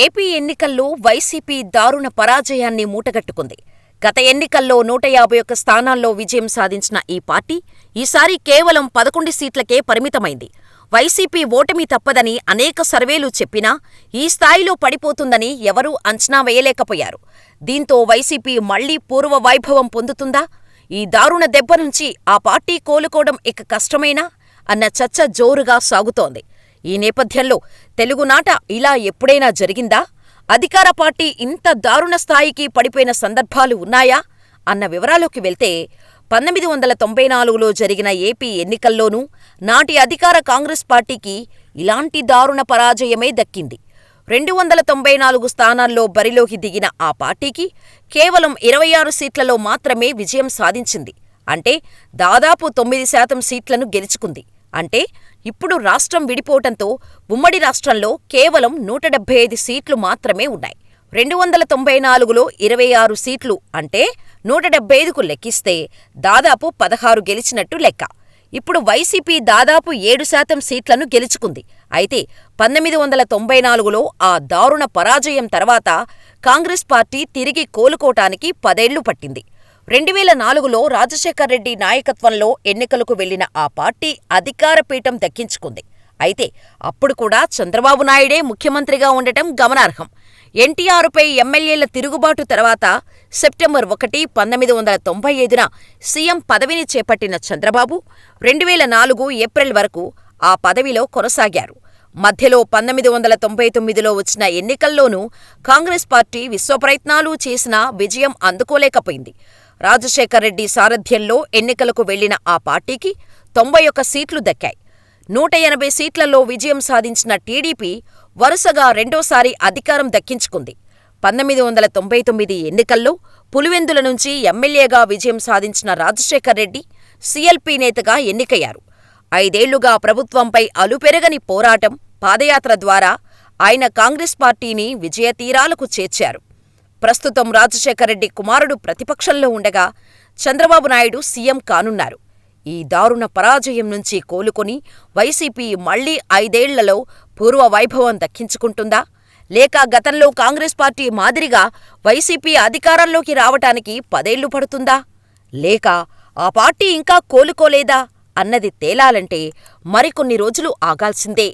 AP ఎన్నికల్లో YCP దారుణ పరాజయాన్ని మూటగట్టుకుంది. గత ఎన్నికల్లో నూట యాభై ఒక్క స్థానాల్లో విజయం సాధించిన ఈ పార్టీ ఈసారి కేవలం పదకొండు సీట్లకే పరిమితమైంది. వైసీపీ ఓటమి తప్పదని అనేక సర్వేలు చెప్పినా ఈ స్థాయిలో పడిపోతుందని ఎవరూ అంచనా వేయలేకపోయారు. దీంతో వైసీపీ మళ్ళీ పూర్వ వైభవం పొందుతుందా? ఈ దారుణ దెబ్బ నుంచి ఆ పార్టీ కోలుకోవడం ఇక కష్టమేనా అన్న చర్చ జోరుగా సాగుతోంది. ఈ నేపథ్యంలో తెలుగునాట ఇలా ఎప్పుడైనా జరిగిందా? అధికార పార్టీ ఇంత దారుణ స్థాయికి పడిపోయిన సందర్భాలు ఉన్నాయా? అన్న వివరాల్లోకి వెళ్తే పంతొమ్మిది వందల తొంభై నాలుగులో జరిగిన ఏపీ ఎన్నికల్లోనూ నాటి అధికార కాంగ్రెస్ పార్టీకి ఇలాంటి దారుణ పరాజయమే దక్కింది. రెండు వందల తొంభై నాలుగు స్థానాల్లో బరిలోకి దిగిన ఆ పార్టీకి కేవలం ఇరవై ఆరు సీట్లలో మాత్రమే విజయం సాధించింది. అంటే దాదాపు తొమ్మిది శాతం సీట్లను గెలుచుకుంది. అంటే ఇప్పుడు రాష్ట్రం విడిపోవటంతో ఉమ్మడి రాష్ట్రంలో కేవలం నూట డెబ్బై ఐదు సీట్లు మాత్రమే ఉన్నాయి. రెండు వందల తొంభై నాలుగులో ఇరవై ఆరు సీట్లు అంటే నూట డెబ్బై ఐదుకు లెక్కిస్తే దాదాపు పదహారు గెలిచినట్టు లెక్క. ఇప్పుడు వైసీపీ దాదాపు ఏడు శాతం సీట్లను గెలుచుకుంది. అయితే పంతొమ్మిది వందల తొంభై నాలుగులో ఆ దారుణ పరాజయం తర్వాత కాంగ్రెస్ పార్టీ తిరిగి కోలుకోటానికి పదేళ్ళు పట్టింది. రెండువేల నాలుగులో రాజశేఖర్ రెడ్డి నాయకత్వంలో ఎన్నికలకు వెళ్ళిన ఆ పార్టీ అధికార పీఠం దక్కించుకుంది. అయితే అప్పుడు కూడా చంద్రబాబు నాయుడే ముఖ్యమంత్రిగా ఉండటం గమనార్హం. ఎన్టీఆర్పై ఎమ్మెల్యేల తిరుగుబాటు తర్వాత సెప్టెంబర్ ఒకటి, పంతొమ్మిది వందల తొంభై ఐదున సీఎం పదవిని చేపట్టిన చంద్రబాబు రెండువేల నాలుగు ఏప్రిల్ వరకు ఆ పదవిలో కొనసాగారు. మధ్యలో పంతొమ్మిది వందల తొంభై తొమ్మిదిలో వచ్చిన ఎన్నికల్లోనూ కాంగ్రెస్ పార్టీ విశ్వప్రయత్నాలు చేసినా విజయం అందుకోలేకపోయింది. రాజశేఖరరెడ్డి సారథ్యంలో ఎన్నికలకు వెళ్ళిన ఆ పార్టీకి తొంభై ఒక్క సీట్లు దక్కాయి. నూట ఎనభై సీట్లలో విజయం సాధించిన టీడీపీ వరుసగా రెండోసారి అధికారం దక్కించుకుంది. పంతొమ్మిది వందల తొంభై తొమ్మిది ఎన్నికల్లో పులివెందుల నుంచి ఎమ్మెల్యేగా విజయం సాధించిన రాజశేఖర్రెడ్డి సీఎల్పీ నేతగా ఎన్నికయ్యారు. ఐదేళ్ళుగా ప్రభుత్వంపై అలుపెరగని పోరాటం, పాదయాత్ర ద్వారా ఆయన కాంగ్రెస్ పార్టీని విజయతీరాలకు చేర్చారు. ప్రస్తుతం రాజశేఖర్రెడ్డి కుమారుడు ప్రతిపక్షంలో ఉండగా చంద్రబాబు నాయుడు సీఎం కానున్నారు. ఈ దారుణ పరాజయం నుంచి కోలుకొని వైసీపీ మళ్ళీ ఐదేళ్ళలో పూర్వ వైభవం దక్కించుకుంటుందా? లేక గతంలో కాంగ్రెస్ పార్టీ మాదిరిగా వైసీపీ అధికారంలోకి రావటానికి పదేళ్ళు పడుతుందా? లేక ఆ పార్టీ ఇంకా కోలుకోలేదా అన్నది తేలాలంటే మరికొన్ని రోజులు ఆగాల్సిందే.